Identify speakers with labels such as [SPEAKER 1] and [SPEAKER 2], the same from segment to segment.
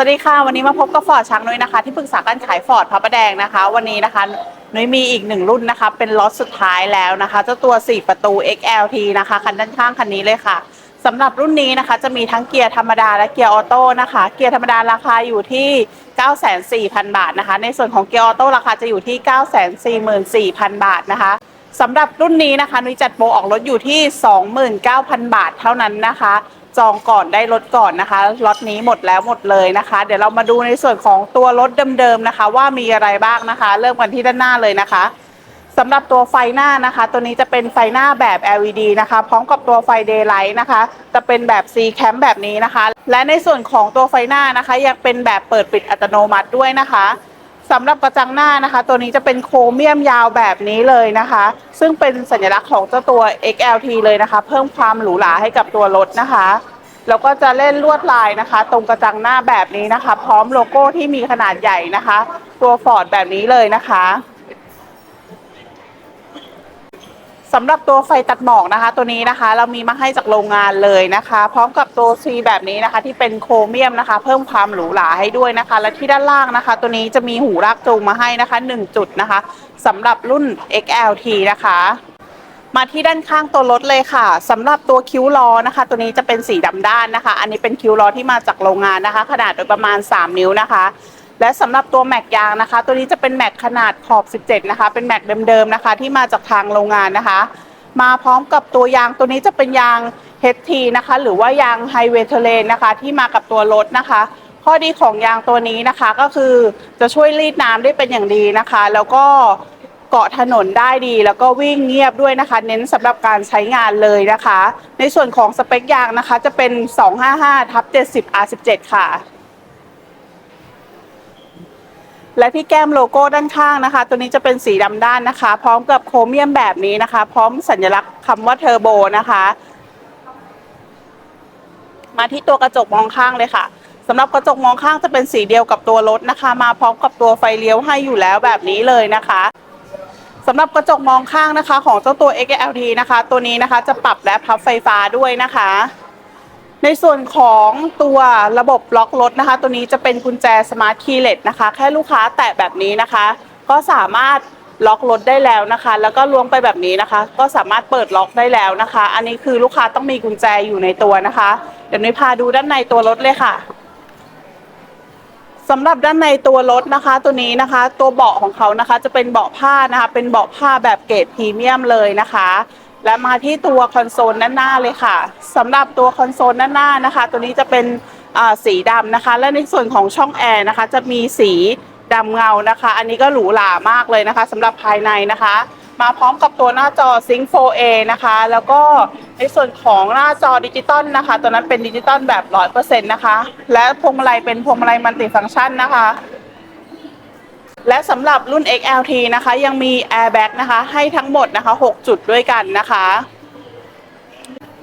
[SPEAKER 1] สวัสดีค่ะ วันนี้มาพบกับฟอร์ดช้างนุ้ยนะคะ ที่ปรึกษาการขายฟอร์ดพระประแดงนะคะ วันนี้นะคะนุ้ยมีอีกหนึ่งรุ่นนะคะ เป็นล็อตสุดท้ายแล้วนะคะเจ้าตัว 4 ประตู XLT นะคะ คันด้านข้างคันนี้เลยค่ะสำหรับรุ่นนี้นะคะ จะมีทั้งเกียร์ธรรมดาและเกียร์ออโต้นะคะ เกียร์ธรรมดาราคาอยู่ที่ 9 4 0 0 0บาทนะคะ ในส่วนของเกียร์ออโต้ราคาจะอยู่ที่ 944,000 บาทนะคะสำหรับรุ่นนี้นะคะนุ้ยจัดโปรออกรถอยู่ที่ 29,000 บาทเท่านั้นนะคะ จองก่อนได้รถก่อนนะคะล็อตนี้หมดแล้วหมดเลยนะคะ เดี๋ยวเรามาดูในส่วนของตัวรถเดิมๆนะคะ ว่ามีอะไรบ้างนะคะ เริ่มกันที่ด้านหน้าเลยนะคะสำหรับตัวไฟหน้านะคะ ตัวนี้จะเป็นไฟหน้าแบบ LED นะคะ พร้อมกับตัวไฟ Daylight นะคะ จะเป็นแบบ C Cam แบบนี้นะคะ และในส่วนของตัวไฟหน้านะคะ ยังเป็นแบบเปิดปิดอัตโนมัติด้วยนะคะ สำหรับกระจังหน้านะคะ ตัวนี้จะเป็นโครเมียมยาวแบบนี้เลยนะคะ ซึ่งเป็นสัญลักษณ์ของเจ้าตัว XLT เลยนะคะ เพิ่มความหรูหราให้กับตัวรถนะคะแล้วก็จะเล่นลวดลายนะคะ ตรงกระจังหน้าแบบนี้นะคะ พร้อมโลโก้ที่มีขนาดใหญ่นะคะ ตัวฟอร์ดแบบนี้เลยนะคะ สำหรับตัวไฟตัดหมอกนะคะ ตัวนี้นะคะเรามีมาให้จากโรงงานเลยนะคะ พร้อมกับตัว C แบบนี้นะคะ ที่เป็นโครเมียมนะคะ เพิ่มความหรูหราให้ด้วยนะคะ และที่ด้านล่างนะคะ ตัวนี้จะมีหูรากจูงมาให้นะคะ 1 จุดนะคะสำหรับรุ่น XLT นะคะมาที่ด้านข้างตัวรถเลยค่ะสำหรับตัวคิ้วล้อนะคะ ตัวนี้จะเป็นสีดำด้านนะคะ อันนี้เป็นคิ้วล้อที่มาจากโรงงานนะคะ ขนาดโดยประมาณ 3 นิ้วนะคะ และสำหรับตัวแม็กยางนะคะ ตัวนี้จะเป็นแม็กขนาดขอบ 17 นะคะ เป็นแม็กเดิมๆนะคะ ที่มาจากทางโรงงานนะคะ มาพร้อมกับตัวยางตัวนี้จะเป็นยาง HT นะคะ หรือว่ายางไฮเวย์เทเลนนะคะ ที่มากับตัวรถนะคะ ข้อดีของยางตัวนี้นะคะ ก็คือจะช่วยรีดน้ำได้เป็นอย่างดีนะคะ แล้วก็เกาะถนนได้ดี แล้วก็วิ่งเงียบด้วยนะคะ เน้นสำหรับการใช้งานเลยนะคะ ในส่วนของสเปคยางนะคะ จะเป็น 255ทับ70 R17 ค่ะ และที่แก้มโลโก้ด้านข้างนะคะ ตัวนี้จะเป็นสีดำด้านนะคะ พร้อมกับโครเมียมแบบนี้นะคะ พร้อมสัญลักษณ์คำว่าเทอร์โบนะคะ มาที่ตัวกระจกมองข้างเลยค่ะสำหรับกระจกมองข้างจะเป็นสีเดียวกับตัวรถนะคะ มาพร้อมกับตัวไฟเลี้ยวให้อยู่แล้วแบบนี้เลยนะคะสำหรับกระจกมองข้างนะคะ ของเจ้าตัว XLT นะคะ ตัวนี้นะคะจะปรับและพับไฟฟ้าด้วยนะคะ ในส่วนของตัวระบบล็อกรถนะคะ ตัวนี้จะเป็นกุญแจสมาร์ทคีย์เลสนะคะ แค่ลูกค้าแตะแบบนี้นะคะ ก็สามารถล็อกรถได้แล้วนะคะ แล้วก็ล้วงไปแบบนี้นะคะ ก็สามารถเปิดล็อกได้แล้วนะคะ อันนี้คือลูกค้าต้องมีกุญแจอยู่ในตัวนะคะ เดี๋ยวนุ้ยพาดูด้านในตัวรถเลยค่ะสำหรับด้านในตัวรถนะคะ ตัวนี้นะคะ ตัวเบาะของเขานะคะ จะเป็นเบาะผ้านะคะ เป็นเบาะผ้าแบบเกรดพรีเมียมเลยนะคะ และมาที่ตัวคอนโซลด้านหน้าเลยค่ะสำหรับตัวคอนโซลด้านหน้านะคะ ตัวนี้จะเป็นสีดำนะคะ และในส่วนของช่องแอร์นะคะ จะมีสีดำเงานะคะ อันนี้ก็หรูหรามากเลยนะคะสำหรับภายในนะคะ มาพร้อมกับตัวหน้าจอ Sync 4A นะคะ แล้วก็ในส่วนของหน้าจอดิจิตอลนะคะ ตัวนั้นเป็นดิจิตอลแบบ 100%นะคะ และพวงมาลัยเป็นพวงมาลัยมัลติฟังก์ชันนะคะ และสำหรับรุ่น XLT นะคะ ยังมี Airbag นะคะ ให้ทั้งหมดนะคะ 6 จุดด้วยกันนะคะ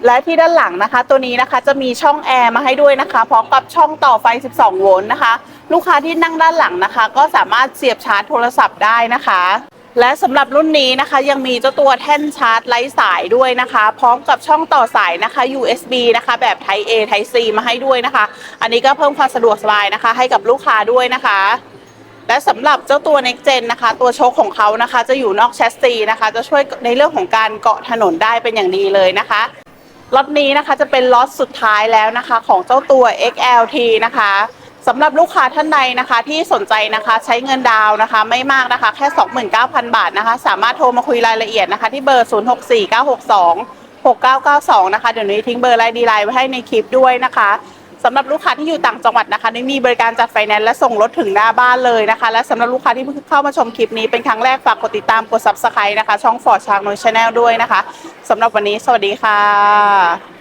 [SPEAKER 1] และที่ด้านหลังนะคะ ตัวนี้นะคะจะมีช่องแอร์มาให้ด้วยนะคะ พร้อมกับช่องต่อไฟ 12 โวลต์นะคะ ลูกค้าที่นั่งด้านหลังนะคะ ก็สามารถเสียบชาร์จโทรศัพท์ได้นะคะ และสำหรับรุ่นนี้นะคะ ยังมีเจ้าตัวแท่นชาร์จไร้สายด้วยนะคะ พร้อมกับช่องต่อสายนะคะ USB นะคะ แบบ Type A Type C มาให้ด้วยนะคะ อันนี้ก็เพิ่มความสะดวกสบายนะคะ ให้กับลูกค้าด้วยนะคะ และสำหรับเจ้าตัว Next Gen นะคะ ตัวโชคของเขานะคะ จะอยู่นอกแชสซีนะคะ จะช่วยในเรื่องของการเกาะถนนได้เป็นอย่างดีเลยนะคะล็อตนี้นะคะจะเป็นล็อตสุดท้ายแล้วนะคะของเจ้าตัว XLT นะคะสำหรับลูกค้าท่านใดนะคะที่สนใจนะคะใช้เงินดาวนะคะ ไม่มากนะคะแค่ 29,000 บาทนะคะ สามารถโทรมาคุยรายละเอียดนะคะ ที่เบอร์ 064962 6992 นะคะ เดี๋ยวนี้ทิ้งเบอร์ไลน์ดีไลน์ไว้ให้ในคลิปด้วยนะคะ สำหรับลูกค้าที่อยู่ต่างจังหวัดนะคะได้มีบริการจัดไฟแนนซ์และส่งรถถึงหน้าบ้านเลยนะคะ และสำหรับลูกค้าที่เพิ่งเข้ามาชมคลิปนี้เป็นครั้งแรกฝากกดติดตามกดซับสไครต์นะคะ ช่องฟอร์ดชางโนชแนลด้วยนะคะสำหรับวันนี้สวัสดีค่ะ